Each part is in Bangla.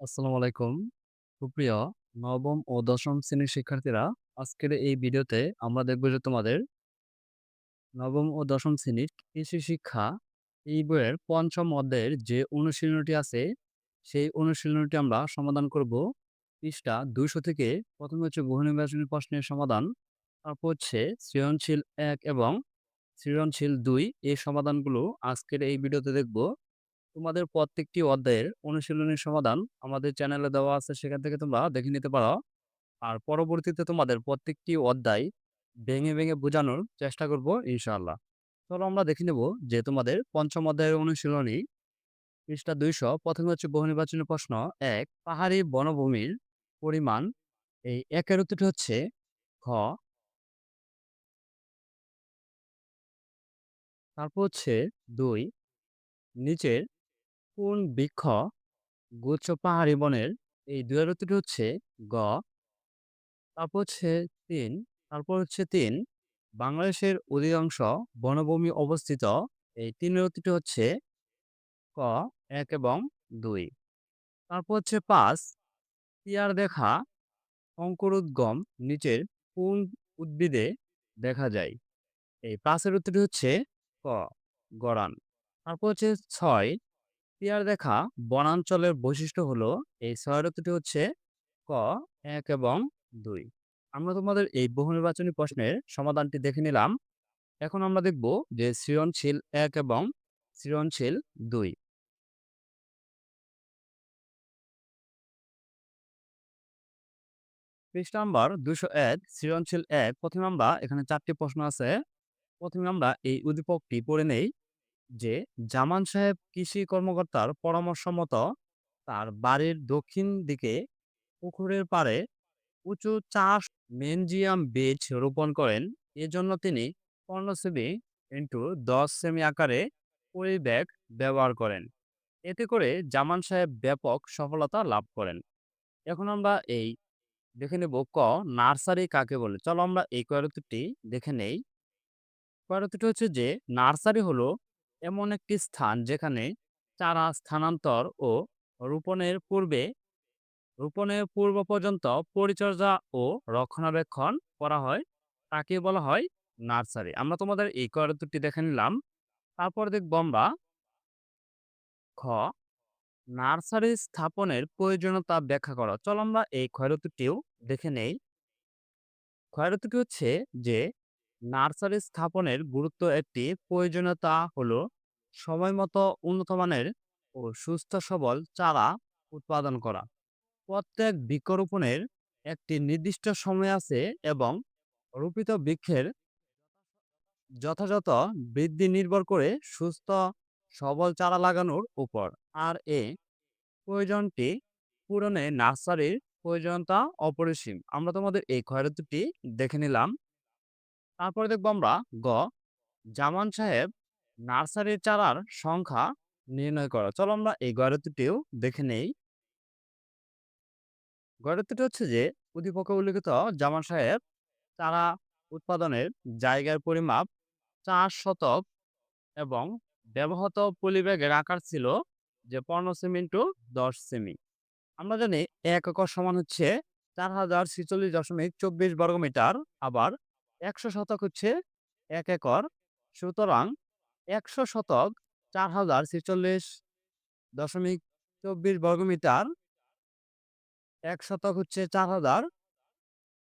আসসালামু আলাইকুম। সুপ্রিয় নবম ও দশম শ্রেণির শিক্ষার্থীরা, আজকের এই ভিডিওতে আমরা দেখব যে তোমাদের নবম ও দশম শ্রেণির কৃষি শিক্ষা এই বইয়ের পঞ্চম অধ্যায়ের যে অনুশীলনটি আছে, সেই অনুশীলনটি আমরা সমাধান করব। পৃষ্ঠা ২০০ থেকে প্রথমে হচ্ছে বহু নির্বাচনী প্রশ্নের সমাধান, তারপর হচ্ছে সৃজনশীল এক এবং সৃজনশীল দুই এই সমাধানগুলো আজকের এই ভিডিওতে দেখব। তোমাদের প্রত্যেকটি অধ্যায়ের অনুশীলনীর সমাধান আমাদের চ্যানেলে দেওয়া আছে সেখান থেকে তোমরা দেখে নিতে পারো। আর পরবর্তীতে তোমাদের প্রত্যেকটি অধ্যায় ভেঙে, ভেঙে বোঝানোর চেষ্টা করব ইনশাআল্লাহ। চলো আমরা দেখে নেব যে তোমাদের পঞ্চম অধ্যায়ের অনুশীলনী পৃষ্ঠা ২০০ প্রথমে হচ্ছে বহু নির্বাচনী প্রশ্ন এক পাহাড়ি বনভূমির পরিমাণ এই ১ এর উত্তরটি হচ্ছে খ। তারপর হচ্ছে দুই নিচের কোন বৃক্ষ গুচ্ছ পাহাড়ি বনের এই ২ এর উত্তরটি হচ্ছে গ। তারপর হচ্ছে তিন, তারপর হচ্ছে তিন। বাংলাদেশের অধিকাংশ বনভূমি অবস্থিত এই ৩ এর উত্তরটি হচ্ছে ক, এক এবং দুই। তারপর হচ্ছে পাঁচ টিয়ার দেখা অঙ্কুরোদ্গম নিচের কোন উদ্ভিদে দেখা যায়? এই ৫ এর উত্তরটি হচ্ছে ক, গড়ান। তারপর হচ্ছে ৬ টিয়ার দেখা বনাঞ্চলের বৈশিষ্ট্য হলো, এই ৬ এর হচ্ছে ক, এক এবং দুই আমরা তোমাদের এই বহু নির্বাচনী প্রশ্নের সমাধানটি দেখে নিলাম। এখন আমরা দেখব যে সৃজনশীল এক এবং সৃজনশীল দুই পৃষ্ঠা নাম্বার ২০১ সৃজনশীল এক, প্রথমে আমরা এখানে চারটি প্রশ্ন আছে। প্রথমে আমরা এই উদ্দীপকটি পড়ে নেই যে জামান সাহেব কৃষি কর্মকর্তার পরামর্শ মতো তার বাড়ির দক্ষিণ দিকে পুকুরের পাড়ে উঁচু চাষ মেনজিয়াম বীজ রোপণ করেন। এজন্য তিনি ১৫ সেমি ইন্টু ১০ সেমি আকারে পলিব্যাগ ব্যবহার করেন। এতে করে জামান সাহেব ব্যাপক সফলতা লাভ করেন। এখন আমরা এই দেখে নেব ক নার্সারি কাকে বলে? চলো আমরা এই কয়ের দেখে নেই। কয়ের হচ্ছে যে নার্সারি হলো এমন একটি স্থান যেখানে চারা স্থানান্তর ও রোপণের পূর্বে, রোপণের পূর্ব পর্যন্ত পরিচর্যা ও রক্ষণাবেক্ষণ করা হয়। তাকে বলা হয় নার্সারি। আমরা তোমাদের এই কয়ের উত্তরটি দেখে নিলাম। তারপর দেখব আমরা খ, নার্সারি স্থাপনের প্রয়োজনীয়তা ব্যাখ্যা করো। চলো আমরা এই ক্ষয়রতুটিও দেখে নেই। ক্ষয়রতুটি হচ্ছে যে নার্সারি স্থাপনের গুরুত্ব একটি, প্রয়োজনীয়তা হলো সময় মতো উন্নত মানের ও সুস্থ সবল চারা উৎপাদন করা। প্রত্যেক বৃক্ষরোপণের একটি নির্দিষ্ট সময় আছে এবং রোপিত বৃক্ষের যথাযথ বৃদ্ধি নির্ভর করে সুস্থ, সবল চারা লাগানোর উপর। আর এ প্রয়োজনটি পূরণে নার্সারির প্রয়োজনীয়তা অপরিসীম। আমরা তোমাদের এই ক্ষয়রতুটি দেখে নিলাম। তারপরে দেখব আমরা গ, জামান সাহেব নার্সারির চারার সংখ্যা নির্ণয় করা। চলো আমরা এই গয়রতুটিও দেখে নেই। গয়রতুটি হচ্ছে যে, উদ্দীপকে উল্লিখিত জামান সাহেব চারা উৎপাদনের জায়গার পরিমাপ চার শতক এবং ব্যবহৃত পলিব্যাগের আকার ছিল যে, পনেরো সেমি টু দশ সেমি। আমরা জানি এক একর সমান হচ্ছে চার হাজার ছিচল্লিশ দশমিক চব্বিশ বর্গমিটার, আবার একশো শতক হচ্ছে এক একর। সুতরাং একশো শতক চার হাজার ছিচল্লিশ দশমিক চব্বিশ বর্গমিটার। এক শতক হচ্ছে চার হাজার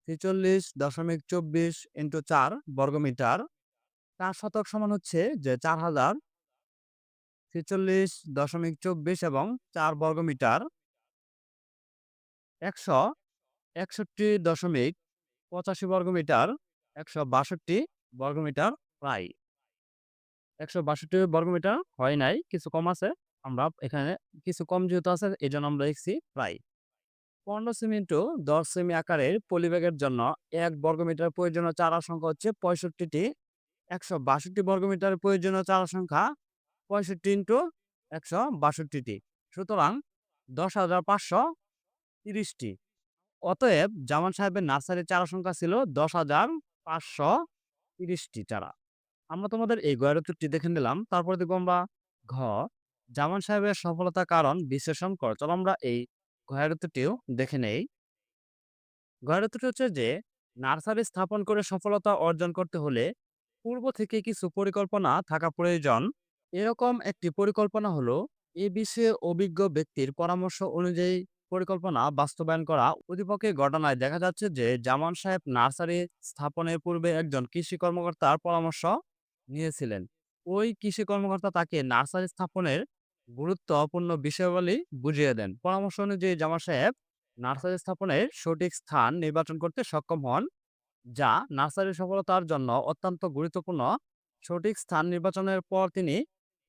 ছেচল্লিশ দশমিক চব্বিশ ইন্টু চার বর্গমিটার। চার শতক সমান হচ্ছে যে চার হাজার ছেচল্লিশ দশমিক চব্বিশ এবং চার বর্গমিটার। একশো একষট্টি দশমিক পঁচাশি বর্গমিটার। একশো বাষট্টি বর্গমিটার প্রায়। একশো বাষট্টি বর্গমিটার হয় নাই, কিছু কম আছে। আমরা এখানে কিছু কম যেহেতু আছে এই আমরা প্রায়। পনেরো সেমি ইন্টু দশ সেমি আকারের পলিব্যাগের জন্য এক বর্গমিটার প্রয়োজনীয় চারা সংখ্যা হচ্ছে পঁয়ষট্টিটি। একশো বাষট্টি বর্গমিটারের প্রয়োজনীয় চারা সংখ্যা পঁয়ষট্টি ইন্টু একশো বাষট্টিটি। সুতরাং দশ হাজার পাঁচশো তিরিশটি। অতএব জামান সাহেবের নার্সারির চারা সংখ্যা ছিল দশ হাজার পাঁচশো তিরিশটি চারা আমরা তোমাদের এই গয়ের উত্তরটি দেখে নিলাম তারপর দেখব আমরা ঘ, জামান সাহেবের সফলতার কারণ বিশ্লেষণ কর চলো আমরা এই ঘয়ারতুটিও দেখে নেই। ঘয়ারতুটি হচ্ছে যে, নার্সারি স্থাপন করে সফলতা অর্জন করতে হলে পূর্ব থেকে কিছু পরিকল্পনা থাকা প্রয়োজন। এরকম একটি পরিকল্পনা হলো, এ বিষয়ে অভিজ্ঞ ব্যক্তির পরামর্শ অনুযায়ী পরিকল্পনা বাস্তবায়ন করা। উদ্দীপকের ঘটনায় দেখা যাচ্ছে যে জামান সাহেব নার্সারি স্থাপনের পূর্বে একজন কৃষি কর্মকর্তার পরামর্শ নিয়েছিলেন। ওই কৃষি কর্মকর্তা তাকে নার্সারি স্থাপনের গুরুত্বপূর্ণ বিষয়াবলী বুঝিয়ে দেন। পরামর্শ অনুযায়ী জামান সাহেব নার্সারি স্থাপনের সঠিক স্থান নির্বাচন করতে সক্ষম হন, যা নার্সারির সফলতার জন্য অত্যন্ত গুরুত্বপূর্ণ। সঠিক স্থান নির্বাচনের পর তিনি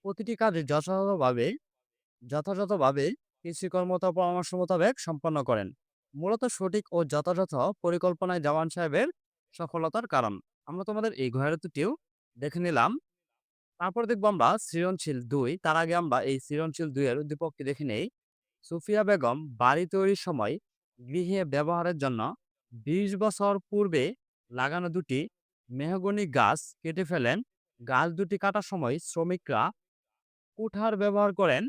প্রতিটি কাজে যথাযথভাবে যথাযথভাবে কৃষি কর্মকর্তার পরামর্শ মোতাবেক সম্পন্ন করেন। মূলত সঠিক ও যথাযথ পরিকল্পনায় জামান সাহেবের সফলতার কারণ। আমরা তোমাদের এই ঘয়ারতুটিও দেখে নিলাম। তারপর দেখব আমরা সৃজনশীল ২ তার আগে আমরা এই সৃজনশীল ২ এর উদ্দীপকটি দেখে নেই। সুফিয়া বেগম বাড়ি তৈরির সময় গৃহে ব্যবহারের জন্য ২০ বছর পূর্বে লাগানো দুটি মেহগনি গাছ কেটে ফেলেন। গাছ দুটি কাটার সময় শ্রমিকরা কুঠার ব্যবহার করেন।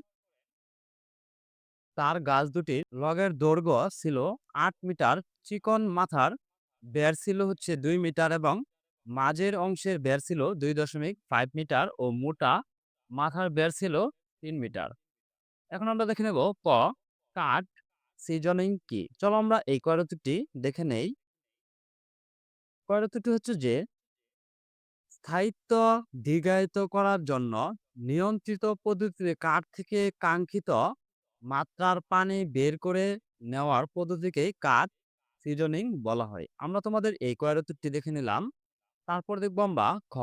তার গাছ দুটির লগের দৈর্ঘ্য ছিল আট মিটার, চিকন মাথার ব্যাস ছিল হচ্ছে দুই মিটার এবং মাঝের অংশের ব্যাস ছিল ২.৫ মিটার ও মোটা মাথার ব্যাস ছিল তিন মিটার। এখন আমরা দেখে নেব ক কাঠ সিজনিং কি? চলো আমরা এই কয়রতুটি দেখে নেই। কয়রতুটি হচ্ছে যে স্থায়িত্ব দীর্ঘায়িত করার জন্য নিয়ন্ত্রিত পদ্ধতিতে কাঠ থেকে কাঙ্ক্ষিত মাত্রার পানি বের করে নেওয়ার পদ্ধতিকেই কাঠ সিজনিং বলা হয়। আমরা তোমাদের এই কয়রতুটি দেখে নিলাম। তারপর দেখব আমরা খ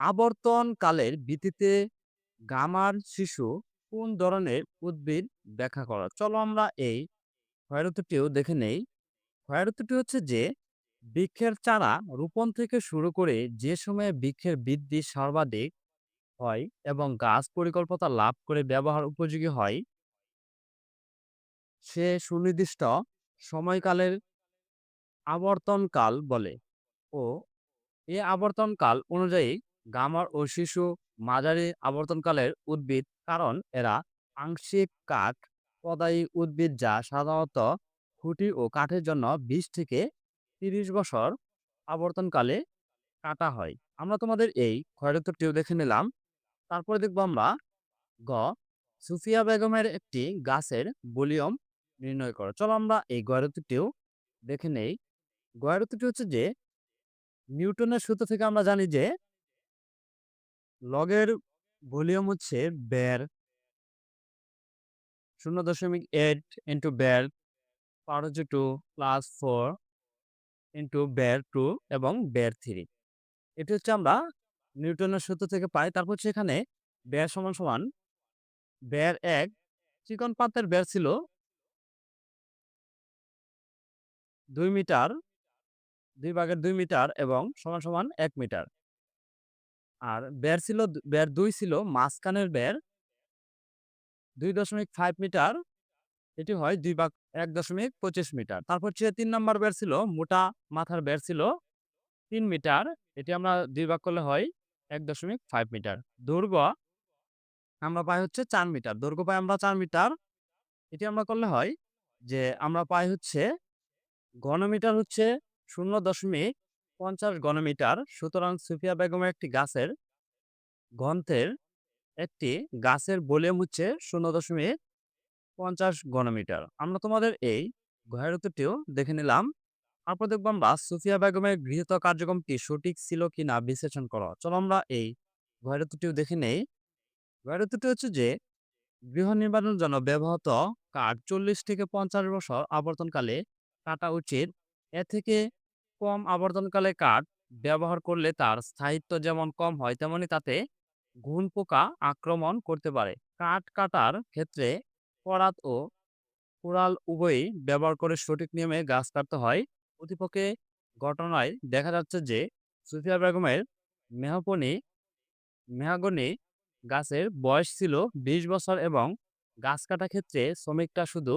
আবর্তনকালের ভিত্তিতে গামার শিশু কোন ধরনের উদ্ভিদ ব্যাখ্যা করা? চলো আমরা এই ক্ষয়রতুটিও দেখে নেই। ক্ষয়রতুটি হচ্ছে যে, বৃক্ষের চারা রোপণ থেকে শুরু করে যে সময়ে বৃক্ষের বৃদ্ধি সর্বাধিক হয় এবং গাছ পরিকল্পনা লাভ করে ব্যবহার উপযোগী হয় সে সুনির্দিষ্ট সময়কালের আবর্তনকাল বলে ও এ আবর্তনকাল অনুযায়ী গামার ও শিশু মাঝারি আবর্তনকালের উদ্ভিদ, কারণ এরা আংশিক কাঠ, পদায়ী উদ্ভিদ যা সাধারণত খুঁটি ও কাঠের জন্য ২০ থেকে ৩০ বছর আবর্তনকালে কাটা হয়। আমরা তোমাদের এই ক্ষয়রতুটিও দেখে নিলাম। তারপরে দেখব আমরা গ, সুফিয়া বেগমের একটি গাছের ভলিউম নির্ণয় করো। চলো আমরা এই গয়ারতুটিও দেখে নেই। গয়ারতুটি হচ্ছে যে, নিউটনের সূত্র থেকে আমরা জানি যে, লগের ভলিউম হচ্ছে বের 0.8 ইন্টু বের পাওয়ার হচ্ছে টু প্লাস ফোর ইন্টু বের টু এবং বের থ্রি এটি হচ্ছে আমরা নিউটনের সূত্র থেকে পাই। তারপর এখানে বের সমান সমান বের 1 চিকন পাতের বের ছিল দুই মিটার, দুই ভাগের দুই মিটার এবং সমান সমান এক মিটার। আর বের ছিল বের দুই ছিল মাঝখানের বের 2.5 মিটার, এটি হয় দুই ভাগ 1.25 মিটার। তারপর হচ্ছে 3 নাম্বার বের ছিল মোটা মাথার বের ছিল তিন মিটার, এটি আমরা দুই ভাগ করলে হয় 1.5 মিটার। দৈর্ঘ্য আমরা পাই হচ্ছে চার মিটার। দৈর্ঘ্য পাই আমরা চার মিটার। এটি আমরা করলে হয় যে আমরা পাই হচ্ছে ঘনমিটার হচ্ছে শূন্য দশমিক পঞ্চাশ ঘনমিটার। সুতরাং সুফিয়া বেগমের একটি গাছের গ্রন্থের একটি গাছের ভলিউম হচ্ছে শূন্য দশমিক পঞ্চাশ ঘনমিটার। আমরা তোমাদের এই ঘরের উত্তরটিও দেখে নিলাম। দেখব আমরা সুফিয়া বেগমের গৃহীত কার্যক্রমটি সঠিক ছিল কিনা বিশ্লেষণ করো। চলো আমরা এই ঘয়ারতুটিও দেখে নেই। ঘয়ারতুটি হচ্ছে যে, গৃহ নির্মাণের জন্য ব্যবহৃত কাঠ চল্লিশ থেকে পঞ্চাশ বছর আবর্তনকালে কাটা উচিত। এ থেকে কম আবর্তনকালে কাঠ ব্যবহার করলে তার স্থায়িত্ব যেমন কম হয়, তেমনি তাতে ঘুন পোকা আক্রমণ করতে পারে। কাঠ কাটার ক্ষেত্রে করাত ও কোরাল উভয়ই ব্যবহার করে সঠিক নিয়মে গাছ কাটতে হয়। প্রতিপক্ষে ঘটনায় দেখা যাচ্ছে যে, সুফিয়া বেগমের মেহপনি মেহাগনি গাছের বয়স ছিল ২০ বছর এবং গাছ কাটা ক্ষেত্রে শ্রমিকটা শুধু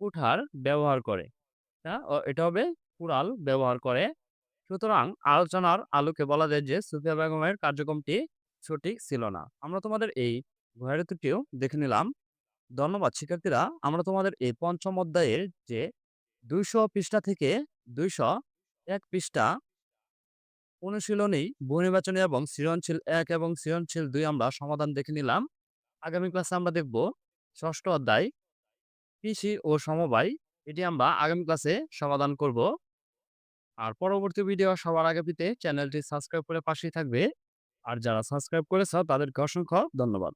কুঠার ব্যবহার করে। হ্যাঁ এটা হবে কুড়াল ব্যবহার করে। সুতরাং আলোচনার আলোকে বলা যায় যে, সুফিয়া বেগমের কার্যক্রমটি সঠিক ছিল না। আমরা তোমাদের এই ঘয়ারতুটিও দেখে নিলাম। ধন্যবাদ, শিক্ষার্থীরা। আমরা তোমাদের এই পঞ্চম অধ্যায়ের যে ২০০ পৃষ্ঠা থেকে ২০১ পৃষ্ঠা অনুশীলনী, বহুনির্বাচনী এবং সৃজনশীল এক এবং সৃজনশীল ২ আমরা সমাধান দেখে নিলাম। আগামী ক্লাসে আমরা দেখব ষষ্ঠ অধ্যায় কৃষি ও সমবায়। এটি আমরা আগামী ক্লাসে সমাধান করব। আর পরবর্তী ভিডিও সবার আগে পেতে চ্যানেলটি সাবস্ক্রাইব করে পাশেই থাকবে। আর যারা সাবস্ক্রাইব করেছ তাদেরকে অসংখ্য ধন্যবাদ।